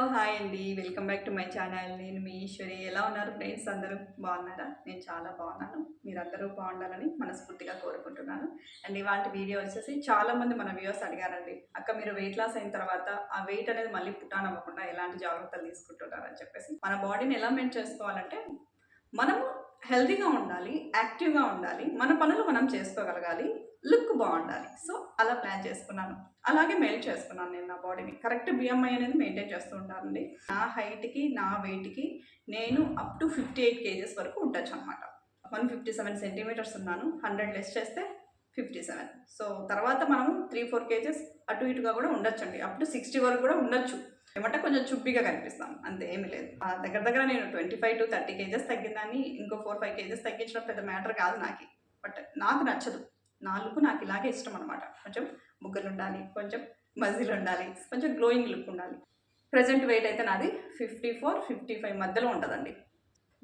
Hello hi అండి. Welcome back to my channel. నేను మీ ఈశ్వరి. ఎలా ఉన్నారు ఫ్రెండ్స్? అందరూ బాగున్నారా? నేను చాలా బాగున్నాను. మీరందరూ బాగుండాలని మనస్ఫూర్తిగా కోరుకుంటున్నాను. అండ్ ఇవాళ వీడియో వచ్చేసి చాలామంది మన వ్యూవర్స్ అడిగారండి. అక్క మీరు వెయిట్ లాస్ అయిన తర్వాత ఆ వెయిట్ అనేది మళ్ళీ పుటాన్ అవ్వకుండా ఎలాంటి జాగ్రత్తలు తీసుకుంటున్నారని చెప్పేసి మన బాడీని ఎలా మెయింట్ చేసుకోవాలంటే మనము హెల్తీగా ఉండాలి యాక్టివ్గా ఉండాలి మన పనులు మనం చేసుకోగలగాలి. లుక్ బాగుండాలి. సో అలా ప్లాన్ చేసుకున్నాను. అలాగే మెయిల్ చేసుకున్నాను నేను నా బాడీని. కరెక్ట్ బిఎంఐ అనేది మెయింటైన్ చేస్తూ ఉంటానండి. నా హైట్కి నా వెయిట్కి నేను up to fifty eight kgs వరకు ఉండొచ్చు అనమాట వన్ ఫిఫ్టీ సెవెన్ సెంటీమీటర్స్ ఉన్నాను. హండ్రెడ్ లెస్ చేస్తే ఫిఫ్టీ సెవెన్. సో తర్వాత మనము త్రీ ఫోర్ కేజెస్ అటు ఇటుగా కూడా ఉండొచ్చండి. అప్ టు సిక్స్టీ వరకు కూడా ఉండొచ్చు. ఏమంటే కొంచెం చుబ్బిగా కనిపిస్తాను అంతే ఏమి లేదు. ఆ దగ్గర దగ్గర నేను twenty five to thirty kgs తగ్గిందని ఇంకో ఫోర్ ఫైవ్ కేజెస్ తగ్గించడం పెద్ద మ్యాటర్ కాదు నాకు. బట్ నాకు నచ్చదు. నా నాకు ఇలాగే ఇష్టం అనమాట కొంచెం ముగ్గులు ఉండాలి కొంచెం మజిల్ ఉండాలి కొంచెం గ్లోయింగ్ లుక్ ఉండాలి. ప్రజెంట్ వెయిట్ అయితే నాది ఫిఫ్టీ ఫోర్ ఫిఫ్టీ ఫైవ్ మధ్యలో ఉంటుందండి.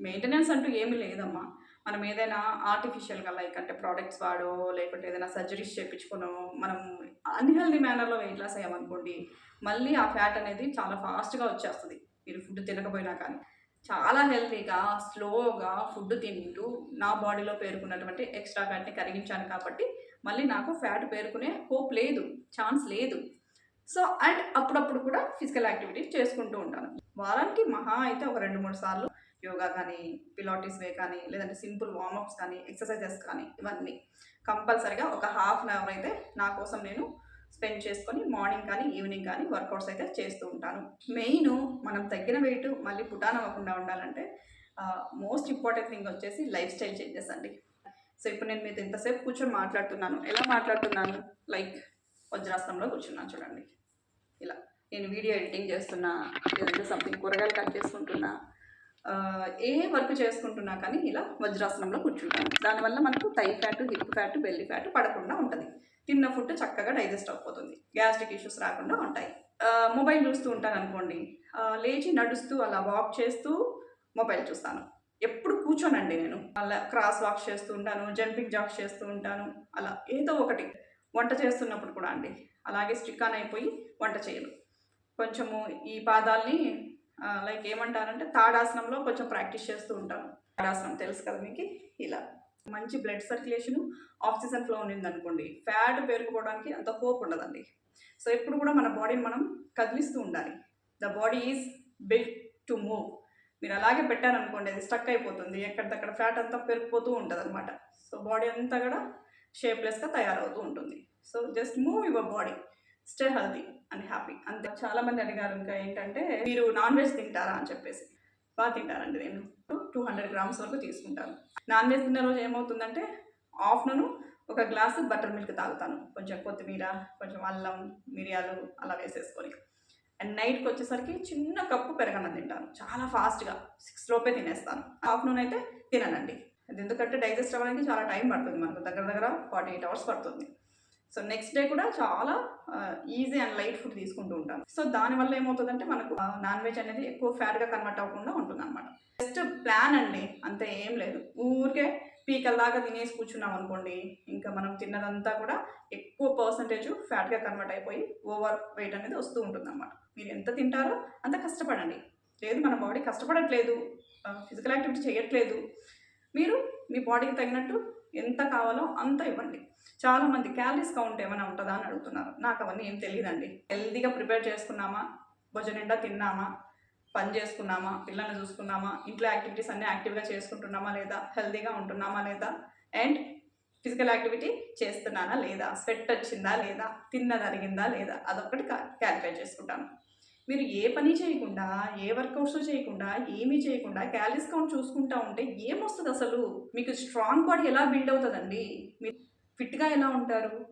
మెయింటెనెన్స్ అంటూ ఏమీ లేదమ్మా. మనం ఏదైనా ఆర్టిఫిషియల్గా లైక్ అంటే ప్రోడక్ట్స్ వాడో లేకుంటే ఏదైనా సర్జరీస్ చేయించుకునో మనం అన్హెల్దీ మేనర్లో వెయిట్ లాస్ అయ్యామనుకోండి మళ్ళీ ఆ ఫ్యాట్ అనేది చాలా ఫాస్ట్గా వచ్చేస్తుంది. మీరు ఫుడ్ తినకపోయినా కానీ. చాలా హెల్తీగా స్లోగా ఫుడ్ తింటూ నా బాడీలో పేరుకున్నటువంటి ఎక్స్ట్రా ఫ్యాట్ని కరిగించాను కాబట్టి మళ్ళీ నాకు ఫ్యాట్ పేరుకునే హోప్ లేదు ఛాన్స్ లేదు. సో అండ్ అప్పుడప్పుడు కూడా ఫిజికల్ యాక్టివిటీ చేసుకుంటూ ఉంటాను. వారానికి మహా అయితే ఒక రెండు మూడు సార్లు యోగా కానీ పిలాటిస్ వే కానీ లేదంటే సింపుల్ వార్మప్స్ కానీ ఎక్సర్సైజెస్ కానీ ఇవన్నీ. కంపల్సరిగా ఒక హాఫ్ అన్ అవర్ అయితే నా కోసం నేను స్పెండ్ చేసుకొని మార్నింగ్ కానీ ఈవినింగ్ కానీ వర్కౌట్స్ అయితే చేస్తూ ఉంటాను. మెయిన్ మనం తగ్గిన వెయిట్ మళ్ళీ పుటాన్ అవ్వకుండా ఉండాలంటే మోస్ట్ ఇంపార్టెంట్ థింగ్ వచ్చేసి లైఫ్ స్టైల్ చేంజెస్ అండి. సో ఇప్పుడు నేను మీతో ఇంతసేపు కూర్చొని మాట్లాడుతున్నాను. ఎలా మాట్లాడుతున్నాను? లైక్ వజ్రాసనంలో కూర్చున్నాను చూడండి. ఇలా నేను వీడియో ఎడిటింగ్ చేస్తున్నా లేదంటే సంథింగ్ కూరగాయలు కట్ చేసుకుంటున్నా ఏ వర్క్ చేసుకుంటున్నా కానీ ఇలా వజ్రాసనంలో కూర్చుంటాను. దానివల్ల మనకు thigh fat hip fat belly fat పడకుండా ఉంటుంది. తిన్న ఫుడ్ చక్కగా డైజెస్ట్ అయిపోతుంది గ్యాస్ట్రిక్ ఇష్యూస్ రాకుండా ఉంటాయి. మొబైల్ చూస్తూ ఉంటాను అనుకోండి. లేచి నడుస్తూ అలా వాక్ చేస్తూ మొబైల్ చూస్తాను. ఎప్పుడు కూర్చోనండి నేను. అలా క్రాస్ వాక్ చేస్తూ ఉంటాను జంపింగ్ జాక్స్ చేస్తూ ఉంటాను. అలా ఏదో ఒకటి. వంట చేస్తున్నప్పుడు కూడా అండి. అలాగే స్టిక్ ఆన్ అయిపోయి వంట చేయను. కొంచెము ఈ పాదాల్ని లైక్ ఏమంటారంటే తాడాసనంలో కొంచెం ప్రాక్టీస్ చేస్తూ ఉంటాను. తాడాసనం తెలుసు కదా మీకు? ఇలా. మంచి బ్లడ్ సర్క్యులేషను ఆక్సిజన్ ఫ్లో ఉండింది అనుకోండి ఫ్యాట్ పేరుకుపోవడానికి అంత హోప్ ఉండదండి. సో ఎప్పుడు కూడా మన బాడీని మనం కదిలిస్తూ ఉండాలి. The body is build to move మీరు అలాగే పెట్టారనుకోండి అది స్టక్ అయిపోతుంది. ఎక్కడిదక్కడ ఫ్యాట్ అంతా పెరిగిపోతూ ఉంటుంది అనమాట సో బాడీ అంతా కూడా షేప్లెస్గా తయారవుతూ ఉంటుంది. So just move your body stay healthy and happy. అంతే. చాలా మంది అడిగారు ఇంకా ఏంటంటే మీరు నాన్ వెజ్ తింటారా? అని చెప్పేసి. బాగా తింటారండి నేను. టూ హండ్రెడ్ గ్రామ్స్ వరకు తీసుకుంటాను. నాన్ వెజ్ తిన్న రోజు ఏమవుతుందంటే ఆఫ్టర్నూన్ ఒక గ్లాసు బటర్ మిల్క్ తాగుతాను. కొంచెం కొత్తిమీర కొంచెం అల్లం మిరియాలు అలా వేసేసుకొని. అండ్ నైట్కి వచ్చేసరికి చిన్న కప్పు పెరగన్న తింటాను. చాలా ఫాస్ట్గా. సిక్స్ లోపే తినేస్తాను. ఆఫ్టర్నూన్ అయితే తిననండి. అది ఎందుకంటే డైజెస్ట్ అవ్వడానికి చాలా టైం పడుతుంది మనకు. దగ్గర దగ్గర ఫార్టీ ఎయిట్ అవర్స్ పడుతుంది. సో నెక్స్ట్ డే కూడా చాలా ఈజీ అండ్ లైట్ ఫుడ్ తీసుకుంటూ ఉంటాను. సో దానివల్ల ఏమవుతుందంటే మనకు నాన్ వెజ్ అనేది ఎక్కువ ఫ్యాట్గా కన్వర్ట్ అవ్వకుండా ఉంటుంది అనమాట జస్ట్ ప్లాన్ అండి అంతే ఏం లేదు. ఊరికే పీకల్లాగా తినేసి కూర్చున్నాం అనుకోండి ఇంకా మనం తిన్నదంతా కూడా ఎక్కువ పర్సంటేజ్ ఫ్యాట్గా కన్వర్ట్ అయిపోయి ఓవర్ వెయిట్ అనేది వస్తూ ఉంటుంది అనమాట మీరు ఎంత తింటారో అంత కష్టపడండి. లేదు మన బాడీ కష్టపడట్లేదు ఫిజికల్ యాక్టివిటీ చేయట్లేదు. మీరు మీ బాడీకి తగినట్టు ఎంత కావాలో అంత ఇవ్వండి. చాలామంది క్యాలరీస్ కౌంట్ ఏమైనా ఉంటుందా అని అడుగుతున్నారు. నాకు అవన్నీ ఏం తెలియదండి. హెల్దీగా ప్రిపేర్ చేసుకున్నామా? భోజనం నిండా తిన్నామా? పని చేసుకున్నామా? పిల్లల్ని చూసుకున్నామా? ఇంట్లో యాక్టివిటీస్ అన్నీ యాక్టివ్గా చేసుకుంటున్నామా లేదా? హెల్దీగా ఉంటున్నామా లేదా? అండ్ ఫిజికల్ యాక్టివిటీ చేస్తున్నానా లేదా? స్వెట్ వచ్చిందా లేదా? తిన్నదరిగిందా లేదా? అదొకటి క్యాలిఫై చేసుకుంటాను. మీరు ఏ పని చేయకుండా ఏ వర్కౌట్స్ చేయకుండా ఏమీ చేయకుండా క్యాలరీస్ కౌంట్ చూసుకుంటా ఉంటే ఏమొస్తుంది అసలు మీకు స్ట్రాంగ్ బాడీ ఎలా బిల్డ్ అవుతుందండి? మీరు ఫిట్గా ఎలా ఉంటారు?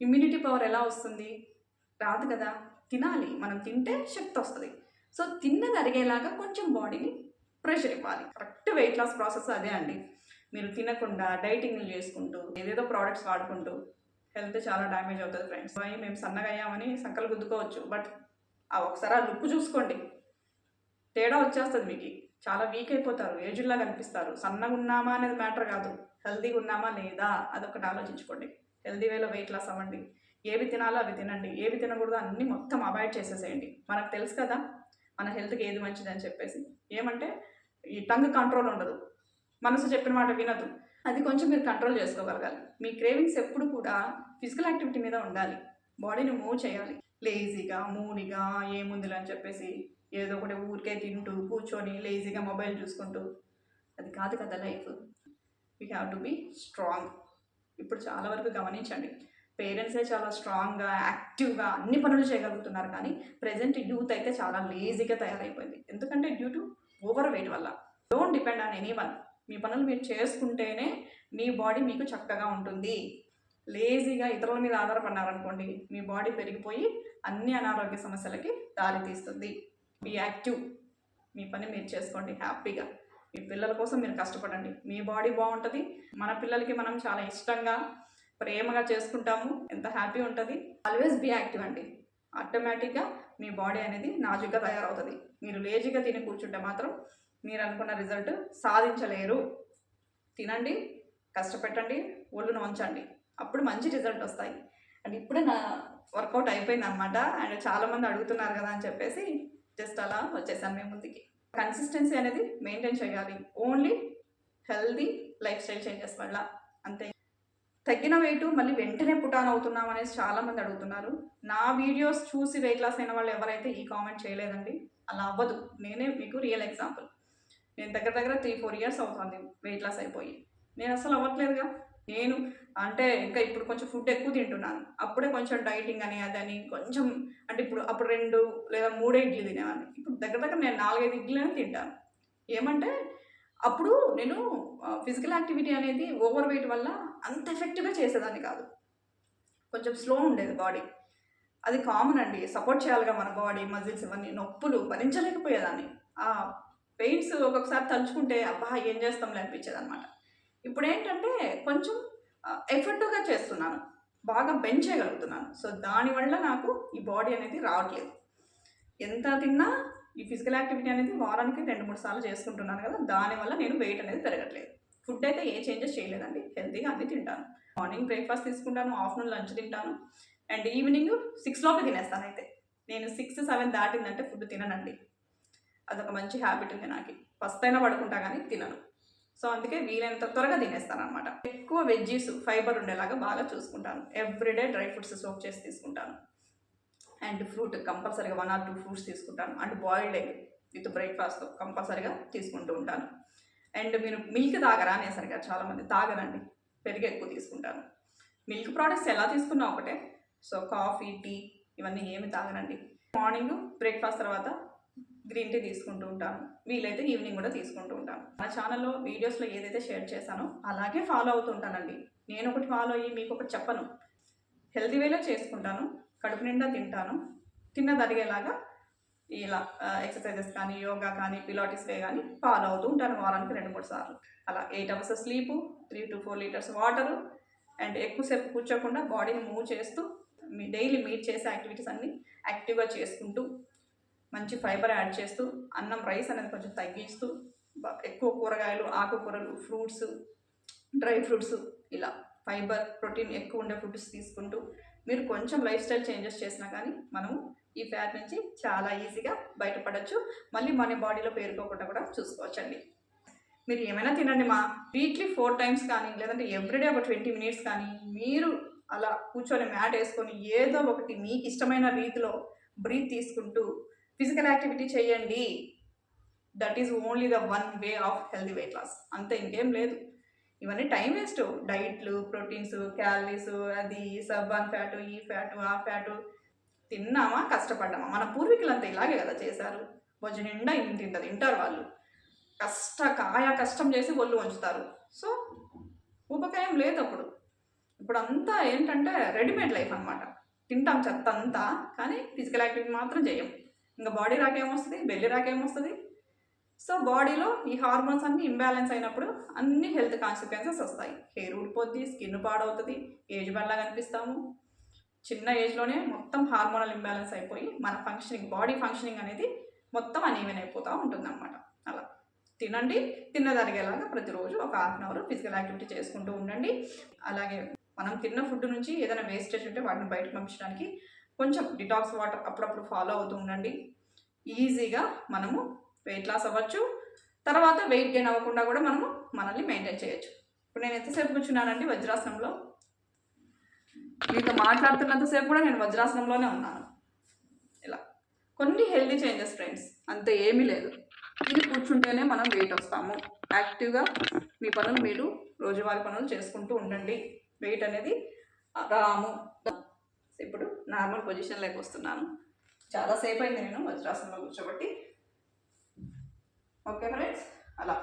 ఇమ్యూనిటీ పవర్ ఎలా వస్తుంది? రాదు కదా. తినాలి. మనం తింటే శక్తి వస్తుంది. సో తిన్నది అరిగేలాగా కొంచెం బాడీని ప్రెషర్ ఇవ్వాలి. కరెక్ట్ వెయిట్ లాస్ ప్రాసెస్ అదే అండి. మీరు తినకుండా డైటింగ్లు చేసుకుంటూ ఏదేదో ప్రోడక్ట్స్ వాడుకుంటూ హెల్త్ చాలా డ్యామేజ్ అవుతుంది ఫ్రెండ్స్. అవి మేము సన్నగా అయ్యామని సంకలు గుద్దుకోవచ్చు. బట్ ఆ ఒకసారి ఆ లుక్ చూసుకోండి. తేడా వచ్చేస్తుంది మీకు. చాలా వీక్ అయిపోతారు. ఏజ్లాగా కనిపిస్తారు సన్నగా ఉన్నామా అనేది మ్యాటర్ కాదు. హెల్తీగా ఉన్నామా లేదా అదొకటి ఆలోచించుకోండి. హెల్తీ వేలో వెయిట్ లాస్ అవ్వండి. ఏవి తినాలో అవి తినండి. ఏవి తినకూడదో అన్నీ మొత్తం అవాయిడ్ చేసేసేయండి. మనకు తెలుసు కదా మన హెల్త్కి ఏది మంచిది అని చెప్పేసి. ఏమంటే ఈ టంగ్ కంట్రోల్ ఉండదు. మనసు చెప్పిన మాట వినదు. అది కొంచెం మీరు కంట్రోల్ చేసుకోగలగాలి. మీ క్రేవింగ్స్ ఎప్పుడు కూడా ఫిజికల్ యాక్టివిటీ మీద ఉండాలి. బాడీని మూవ్ చేయాలి. లేజీగా మూనిగా ఏముందిలే అని చెప్పేసి ఏదో ఒకటి ఊరికే తింటూ కూర్చొని లేజీగా మొబైల్ చూసుకుంటూ. అది కాదు కదా life. We have to be strong ఇప్పుడు చాలా వరకు గమనించండి. పేరెంట్సే చాలా స్ట్రాంగ్గా యాక్టివ్గా అన్ని పనులు చేయగలుగుతున్నారు కానీ ప్రజెంట్ యూత్ అయితే చాలా లేజీగా తయారైపోయింది. ఎందుకంటే డ్యూ టు ఓవర్ వెయిట్ వల్ల. Don't depend on anyone మీ పనులు మీరు చేసుకుంటేనే మీ బాడీ మీకు చక్కగా ఉంటుంది. లేజీగా ఇతరుల మీద ఆధారపడినారనుకోండి మీ బాడీ పెరిగిపోయి అన్ని అనారోగ్య సమస్యలకి దారితీస్తుంది. మీ బీ యాక్టివ్ మీ పని మీరు చేసుకోండి. హ్యాపీగా మీ పిల్లల కోసం మీరు కష్టపడండి. మీ బాడీ బాగుంటుంది. మన పిల్లలకి మనం చాలా ఇష్టంగా ప్రేమగా చేసుకుంటాము. ఎంత హ్యాపీ ఉంటుంది. ఆల్వేస్ బీ యాక్టివ్ అండి. ఆటోమేటిక్గా మీ బాడీ అనేది నాజుగ్గా తయారవుతుంది. మీరు లేజీగా తిని కూర్చుంటే మాత్రం మీరు అనుకున్న రిజల్ట్ సాధించలేరు. తినండి కష్టపెట్టండి ఒళ్ళును ఉంచండి అప్పుడు మంచి రిజల్ట్ వస్తాయి. అండ్ ఇప్పుడే నా వర్కౌట్ అయిపోయింది అనమాట అండ్ చాలామంది అడుగుతున్నారు కదా అని చెప్పేసి జస్ట్ అలా వచ్చేసాను మేము ముందుకి. కన్సిస్టెన్సీ అనేది మెయింటైన్ చేయాలి. Only healthy lifestyle changes వల్ల. అంతే. తగ్గిన వెయిట్ మళ్ళీ వెంటనే పుటాన్ అవుతున్నాం అనేసి చాలామంది అడుగుతున్నారు. నా వీడియోస్ చూసి వెయిట్ లాస్ అయిన వాళ్ళు ఎవరైతే ఈ కామెంట్ చేయలేదండి అలా అవ్వదు. నేనే మీకు రియల్ ఎగ్జాంపుల్ నేను దగ్గర దగ్గర త్రీ ఫోర్ ఇయర్స్ అవుతుంది వెయిట్ లాస్ అయిపోయి. నేను అసలు అవ్వట్లేదుగా. నేను అంటే ఇంకా ఇప్పుడు కొంచెం ఫుడ్ ఎక్కువ తింటున్నాను. అప్పుడే కొంచెం డైటింగ్ అని అదని కొంచెం అంటే ఇప్పుడు అప్పుడు రెండు లేదా మూడే ఇడ్లీ తినేవాడిని. ఇప్పుడు దగ్గర దగ్గర నేను నాలుగైదు ఇడ్లీనే తింటాను. ఏమంటే అప్పుడు నేను ఫిజికల్ యాక్టివిటీ అనేది ఓవర్ వెయిట్ వల్ల అంత ఎఫెక్టివ్గా చేసేదాన్ని కాదు. కొంచెం స్లో ఉండేది బాడీ అది కామన్ అండి. సపోర్ట్ చేయాలిగా మన బాడీ మజిల్స్ ఇవన్నీ. నొప్పులు భరించలేకపోయేదాన్ని. ఆ పెయిన్స్ ఒక్కొక్కసారి తలుచుకుంటే అబ్బా ఏం చేస్తాంలే అనిపించేది అనమాట ఇప్పుడు ఏంటంటే కొంచెం ఎఫెక్టివ్గా చేస్తున్నాను. బాగా బెంచ్ చేయగలుగుతున్నాను. సో దానివల్ల నాకు ఈ బాడీ అనేది రావట్లేదు. ఎంత తిన్నా ఈ ఫిజికల్ యాక్టివిటీ అనేది వారానికి రెండు మూడు సార్లు చేసుకుంటున్నాను కదా దానివల్ల నేను వెయిట్ అనేది పెరగట్లేదు. ఫుడ్ అయితే ఏ చేంజెస్ చేయలేదండి. హెల్తీగా అన్ని తింటాను. మార్నింగ్ బ్రేక్ఫాస్ట్ తీసుకుంటాను ఆఫ్టర్నూన్ లంచ్ తింటాను అండ్ ఈవినింగ్ సిక్స్ లోపే తినేస్తాను అయితే. నేను సిక్స్ సెవెన్ దాటిందంటే ఫుడ్ తిననండి. అదొక మంచి హ్యాబిట్ ఉంది నాకు. ఫస్ట్ అయినా పడుకుంటా కానీ తినను. సో అందుకే వీలైనంత త్వరగా తినేస్తాను అనమాట ఎక్కువ వెజ్జీస్ ఫైబర్ ఉండేలాగా బాగా చూసుకుంటాను. ఎవ్రీడే డ్రై ఫ్రూట్స్ సోప్ చేసి తీసుకుంటాను. అండ్ ఫ్రూట్ కంపల్సరీగా వన్ ఆర్ టూ ఫ్రూట్స్ తీసుకుంటాను. And boiled egg with breakfast కంపల్సరీగా తీసుకుంటూ ఉంటాను. అండ్ మీరు మిల్క్ తాగరా అనేసరిగా చాలామంది తాగరండి. పెరుగు ఎక్కువ తీసుకుంటాను. మిల్క్ ప్రోడక్ట్స్ ఎలా తీసుకున్నా ఒకటే. సో కాఫీ టీ ఇవన్నీ ఏమి తాగనండి. మార్నింగ్ బ్రేక్ఫాస్ట్ తర్వాత గ్రీన్ టీ తీసుకుంటూ ఉంటాను వీలైతే ఈవినింగ్ కూడా తీసుకుంటూ ఉంటాను మన ఛానల్లో వీడియోస్లో ఏదైతే షేర్ చేశానో అలాగే ఫాలో అవుతుంటానండి నేను ఒకటి ఫాలో అయ్యి మీకు ఒకటి చెప్పను. హెల్తీ వేలో చేసుకుంటాను కడుపు నిండా తింటాను. తిన్న తరిగేలాగా ఇలా ఎక్సర్సైజెస్ కానీ యోగా కానీ పిలాటిస్ వే కానీ ఫాలో అవుతూ ఉంటాను వారానికి రెండు మూడు సార్లు. అలా eight hours sleep three to four litres water and ఎక్కువసేపు కూర్చోకుండా బాడీని మూవ్ చేస్తూ మీ డైలీ మీట్ చేసే యాక్టివిటీస్ అన్నీ యాక్టివ్గా చేసుకుంటూ మంచి ఫైబర్ యాడ్ చేస్తూ అన్నం రైస్ అనేది కొంచెం తగ్గిస్తూ ఎక్కువ కూరగాయలు ఆకుకూరలు ఫ్రూట్స్ డ్రై ఫ్రూట్స్ ఇలా ఫైబర్ ప్రోటీన్ ఎక్కువ ఉండే ఫుడ్స్ తీసుకుంటూ మీరు కొంచెం లైఫ్ స్టైల్ చేంజెస్ చేసినా కానీ మనము ఈ ఫ్యాట్ నుంచి చాలా ఈజీగా బయటపడచ్చు. మళ్ళీ మన బాడీలో పేరుకోకుండా కూడా చూసుకోవచ్చండి. మీరు ఏమైనా తినండి మా వీక్లీ ఫోర్ టైమ్స్ కానీ లేదంటే ఎవ్రీడే ఒక ట్వంటీ మినిట్స్ కానీ మీరు అలా కూర్చొని మ్యాట్ వేసుకొని ఏదో ఒకటి మీకు ఇష్టమైన రీతిలో బ్రీత్ తీసుకుంటూ ఫిజికల్ యాక్టివిటీ చేయండి. That is only the one way of healthy weight loss అంతే ఇంకేం లేదు. ఇవన్నీ టైం వేస్ట్ డైట్లు ప్రోటీన్స్ క్యాలరీస్ అది సబ్బాన్ ఫ్యాట్ ఈ ఫ్యాట్ ఆ ఫ్యాటు తిన్నామా కష్టపడ్డామా? మన పూర్వీకులు అంతా ఇలాగే కదా చేశారు. భోజనం నిండా ఇంటి తింటారు వాళ్ళు. కష్ట కాయ కష్టం చేసి ఒళ్ళు వంచుతారు. సో ఉపకాయం లేదు అప్పుడు. ఇప్పుడు అంతా ఏంటంటే రెడీమేడ్ లైఫ్ అనమాట తింటాం చెత్త అంతా కానీ ఫిజికల్ యాక్టివిటీ మాత్రం చేయం. ఇంకా బాడీ రాకేమొస్తుంది బెల్లి రాకేమొస్తుంది సో బాడీలో ఈ హార్మోన్స్ అన్ని ఇంబ్యాలెన్స్ అయినప్పుడు అన్ని హెల్త్ కాన్సిక్వెన్సెస్ వస్తాయి. హెయిర్ ఊడిపోద్ది స్కిన్ పాడవుతుంది ఏజ్ వల్ల కనిపిస్తాము చిన్న ఏజ్లోనే మొత్తం హార్మోనల్ ఇంబ్యాలెన్స్ అయిపోయి మన ఫంక్షనింగ్ బాడీ ఫంక్షనింగ్ అనేది మొత్తం అనీవెన్ అయిపోతూ ఉంటుంది అనమాట అలా. తినండి తిన్నదరిగేలాగా ప్రతిరోజు ఒక half an hour physical activity చేసుకుంటూ ఉండండి. అలాగే మనం తిన్న ఫుడ్ నుంచి ఏదైనా వేస్టేజ్ ఉంటే వాటిని బయటకు పంపించడానికి కొంచెం డిటాక్స్ వాటర్ అప్పుడప్పుడు ఫాలో అవుతూ ఉండండి. ఈజీగా మనము వెయిట్ లాస్ అవ్వచ్చు. తర్వాత వెయిట్ గెయిన్ అవ్వకుండా కూడా మనము మనల్ని మెయింటైన్ చేయొచ్చు. ఇప్పుడు నేను ఎంతసేపు కూర్చున్నానండి వజ్రాసనంలో? మీతో మాట్లాడుతున్నంతసేపు కూడా నేను వజ్రాసనంలోనే ఉన్నాను. ఇలా. కొన్ని హెల్దీ చేంజెస్ ఫ్రెండ్స్ అంత ఏమీ లేదు. ఇది కూర్చుంటేనే మనం వెయిట్ వస్తాము. యాక్టివ్గా మీ పనులు మీరు రోజువారీ పనులు చేసుకుంటూ ఉండండి. వెయిట్ అనేది రాము ఇప్పుడు నార్మల్ పొజిషన్లోకి వస్తున్నాను. చాలాసేపు అయింది నేను వజ్రాసనంలో కూర్చోబట్టి. ఓకే ఫ్రెండ్స్ అలా.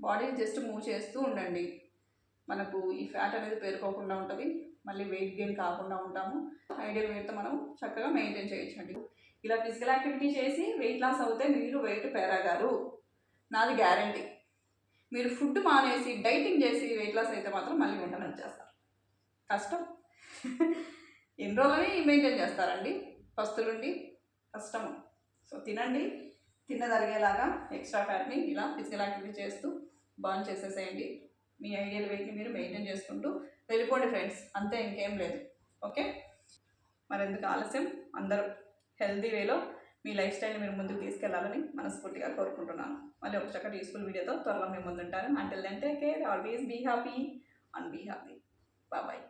బాడీని జస్ట్ మూవ్ చేస్తూ ఉండండి. మనకు ఈ ఫ్యాట్ అనేది పేరుకోకుండా ఉంటుంది. మళ్ళీ వెయిట్ గెయిన్ కాకుండా ఉంటాము. ఐడియల్ వెయిట్తో మనం చక్కగా మెయింటైన్ చేయొచ్చండి. ఇలా ఫిజికల్ యాక్టివిటీ చేసి వెయిట్ లాస్ అవుతే మీరు వెయిట్ పెరగారు. నాది గ్యారంటీ. మీరు ఫుడ్ మానేసి డైటింగ్ చేసి వెయిట్ లాస్ అయితే మాత్రం మళ్ళీ వెంటనే వచ్చేస్తారు కష్టం. ఎన్ని రోజులని మెయింటైన్ చేస్తారండి? పస్తులుండి కష్టము సో తినండి. తినదలిగేలాగా ఎక్స్ట్రా ఫ్యాట్ని ఇలా ఫిజికల్ యాక్టివిటీ చేస్తూ బర్న్ చేసేసేయండి. మీ ఐడియల్ వెయిట్ని మీరు మెయింటైన్ చేసుకుంటూ వెళ్ళిపోండి ఫ్రెండ్స్. అంతే ఇంకేం లేదు. ఓకే? మరెందుకు ఆలస్యం? అందరూ హెల్తీ వేలో మీ లైఫ్ స్టైల్ని మీరు ముందుకు తీసుకెళ్ళాలని మనస్ఫూర్తిగా కోరుకుంటున్నాను. మళ్ళీ ఒక చక్కటి యూస్ఫుల్ వీడియోతో త్వరలో మేము ముందుంటాను until then take care always be happy and be happy bye